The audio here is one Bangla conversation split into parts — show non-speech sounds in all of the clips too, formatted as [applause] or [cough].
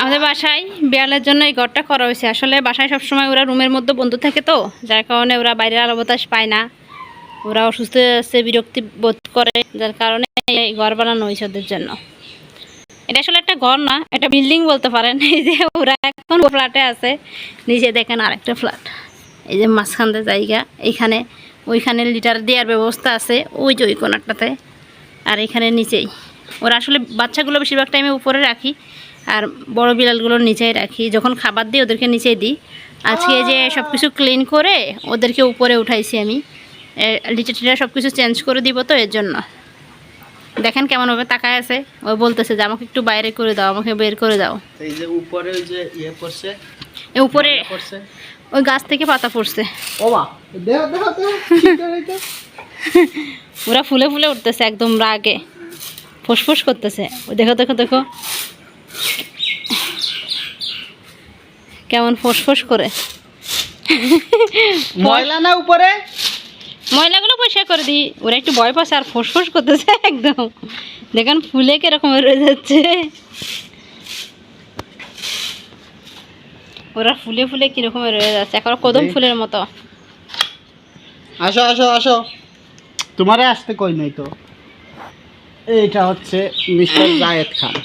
আমাদের বাসায় বিড়ালের জন্য এই ঘরটা করা হয়েছে। আসলে বাসায় সবসময় ওরা রুমের মধ্যে বন্ধু থাকে তো, যার কারণে ওরা বাইরের আলো বাতাস পায় না। ওরা অসুস্থ আছে, বিরক্তি বোধ করে, যার কারণে এই ঘর বানানো হয়েছে ওদের জন্য। এটা আসলে একটা ঘর না একটা বিল্ডিং বলতে পারেন। এই যে ওরা এখন ফ্ল্যাটে আছে, নিচে দেখেন আরেকটা ফ্ল্যাট। এই যে মাঝখানতে জায়গা, এইখানে, ওইখানে লিটার দেওয়ার ব্যবস্থা আছে, ওই যে ওই কোনারটাতে। আর এখানে নিচেই। ওরা আসলে বাচ্চাগুলো বেশিরভাগ টাইমে উপরে রাখি আর বড় বিড়ালগুলো নিচেই রাখি। যখন খাবার দিই ওদেরকে নিচেই দিই। আজকে যে সব কিছু ক্লিন করে ওদেরকে উপরে উঠাইছি আমি। লিটার টিটার সব কিছু চেঞ্জ করে দিব তো এর জন্য। দেখেন কেমন ভাবে তাকায় আছে। ও বলতেছে যে আমাকে একটু বাইরে করে দাও আমাকে বের করে দাও। এই যে উপরে যে ইয়ে পড়ছে এ উপরে ওই গাছ থেকে পাতা পড়ছে? [laughs] ওরা ফুলে ফুলে উঠতেছে একদম রাগে। ফুসফুস করতেছে। ওই দেখো দেখো দেখো। কেমন ফুসফুস করে? [laughs] ময়লা না উপরে? ময়লাগুলো পরিষ্কার করে দিই। ওরা একটু ভয় পাচ্ছে আর ফুসফুস করতেছে একদম। দেখেন ফুলে কীরকম রয়ে যাচ্ছে। ওরা ফুলে ফুলে কীরকম রয়ে যাচ্ছে। এখন কদম ফুলের মতো। আসো আসো আসো। তোমারে আসতে কই নাই তো? এইটা হচ্ছে মিস্টার জায়েদ খান। [laughs]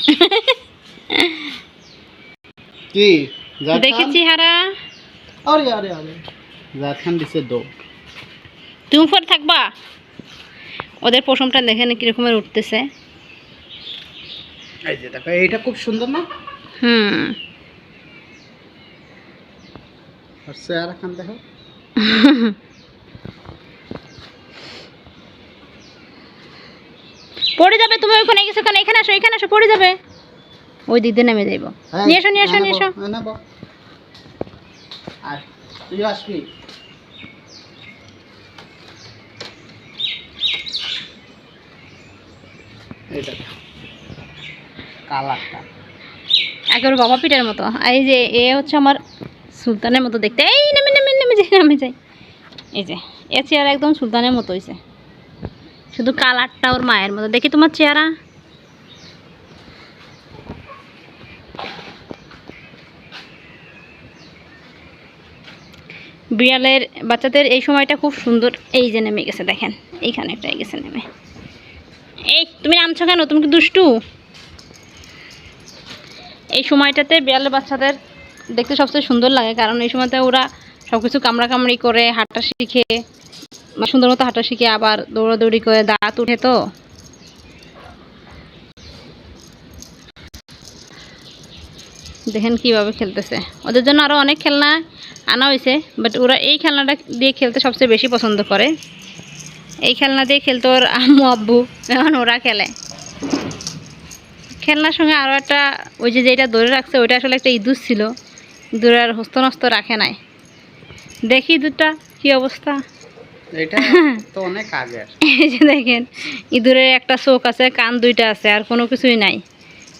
কি? দেখেছি হারা। আরে আরে আরে। জায়েদ খান দিছে দো। তুমি উপরে থাকবা। ওদের পশমটা দেখেন কিরকমের উঠতেছে। এই যে দেখো এইটা খুব সুন্দর না? হুম। আর চেয়ার খান দেখো। পড়ে যাবে তুমি ওখানে গেছো ওখানে এখানে আসো এখানে আসো পড়ে যাবে। ওই দিক দিয়ে নেমে যাইব হ্যাঁ, নিয়ে এসো নিয়ে এসো নিয়ে এসো। তুই আসবি। কালারটা। একেবারে বাবা পিঠার মতো। এই যে এ হচ্ছে আমার সুলতানের মতো দেখতে। এই নেমে নেমে নেমে যাই নেমে যাই। এই যে এ চেয়ার একদম সুলতানের মতো হয়েছে শুধু কালারটা ওর মায়ের মতো। দেখি তোমার চেহারা। বিড়ালের বাচ্চাদের এই সময়টা খুব সুন্দর। এই যে নেমে গেছে, দেখেন, এইখানে একটা গেছে নেমে। এই, তুমি নামছো কেন? তুমি কি দুষ্টু? এই সময়টাতে বিড়ালের বাচ্চাদের দেখতে সবচেয়ে সুন্দর লাগে, কারণ এই সময়তে ওরা সব কিছু কামড়া কামড়ি করে, হাঁটা শিখে সুন্দর মতো হাঁটা শিখে আবার দৌড়াদৌড়ি করে দাঁত উঠে তো। দেখেন কীভাবে খেলতেছে। ওদের জন্য আরও অনেক খেলনা আনা হয়েছে বাট ওরা এই খেলনাটা দিয়ে খেলতে সবচেয়ে বেশি পছন্দ করে। এই খেলনা দিয়ে খেলতে ওর আম্মু আব্বু এখন ওরা খেলে। খেলনার সঙ্গে আরও একটা ওই যে যেটা ধরে রাখছে ওইটা আসলে একটা ইঁদুর ছিল। ইঁদুর আর হস্ত নস্ত রাখে নাই। দেখি দুটা কি অবস্থা? [laughs] তো অনেক আগের। এই যে দেখেন ইঁদুরের একটা চোখ আছে কান দুইটা আছে আর কোনো কিছুই নাই।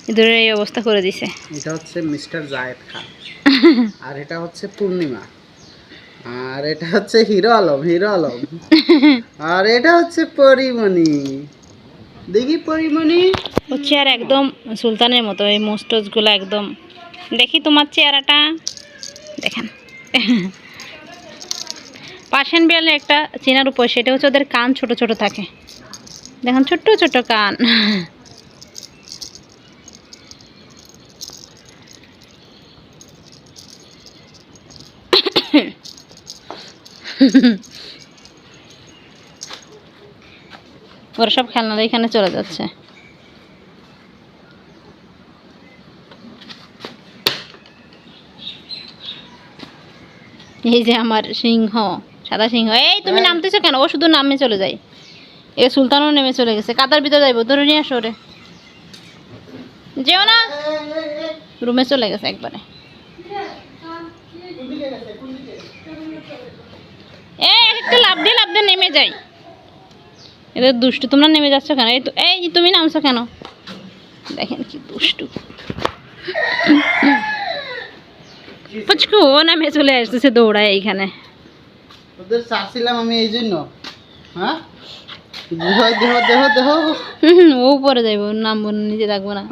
ইঁদুরের এই অবস্থা করে দিছে। এটা হচ্ছে মিস্টার জায়েদ খান। [laughs] আর এটা হচ্ছে পূর্ণিমা। আর এটা হচ্ছে হিরো আলম হিরো আলম। আর এটা হচ্ছে পরিমণি। দেখি পরিমণি। হচ্ছে আর একদম সুলতানের মতো এই মোস্টসগুলো একদম। দেখি তোমার চেহারাটা। দেখেন। পার্সিয়ান বিড়ালের একটা চেনার উপর সেটা হচ্ছে ওদের কান ছোট ছোট থাকে। দেখেন ছোট্ট ছোট কান। [laughs] ওরা সব খেলনা এখানে চলে যাচ্ছে। এই যে আমার সিংহ সাদা সিংহ। এই তুমি হ্যাঁ। নামতেছো কেন? ও শুধু নামে চলে যায়। এ সুলতানও নেমে চলে গেছে। কাতার ভিতরে যাইবো ধরে নিয়ে আসো রে যেও না। রুমে চলে গেছে একবারে এ লাভ দিয়ে নেমে যাই। এদের দুষ্টু তোমরা নেমে যাচ্ছ কেন? এই তো এই তুমি নামছো কেন? দেখেন কি দুষ্টু। পুচকু ও নামে চলে আসতেছে দৌড়ায় এইখানে। ওদের চাচ্ছিলাম আমি এই জন্য। হ্যাঁ? দেহ দেহ দেহ। ও উপরে যাইব নামবো নিজে থাকব না।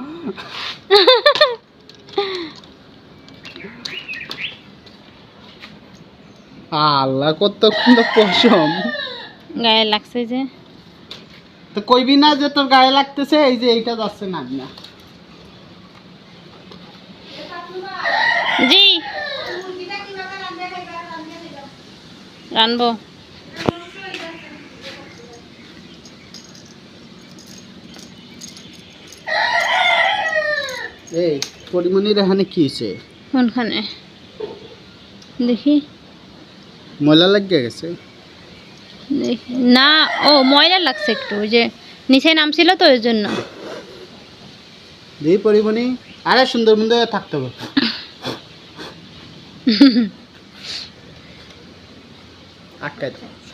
আল্লাহ কত সুন্দর পশম। গায়ে লাগছে যে। তো কইবি না যে তোর গায়ে লাগতেছে এই যে এইটা যাচ্ছে না না জি। রানবো। এই পরিমণির এখানে কি হয়েছে কোনখানে? দেখি। ময়লা লাগিয়ে গেছে? না ও ময়লা লাগছে একটু ওই যে নিচে নামছিল তো ওই জন্য। দিয়ে পরিবনি আরে সুন্দর সুন্দর থাকতে হবে। [laughs] আটকাই দাও।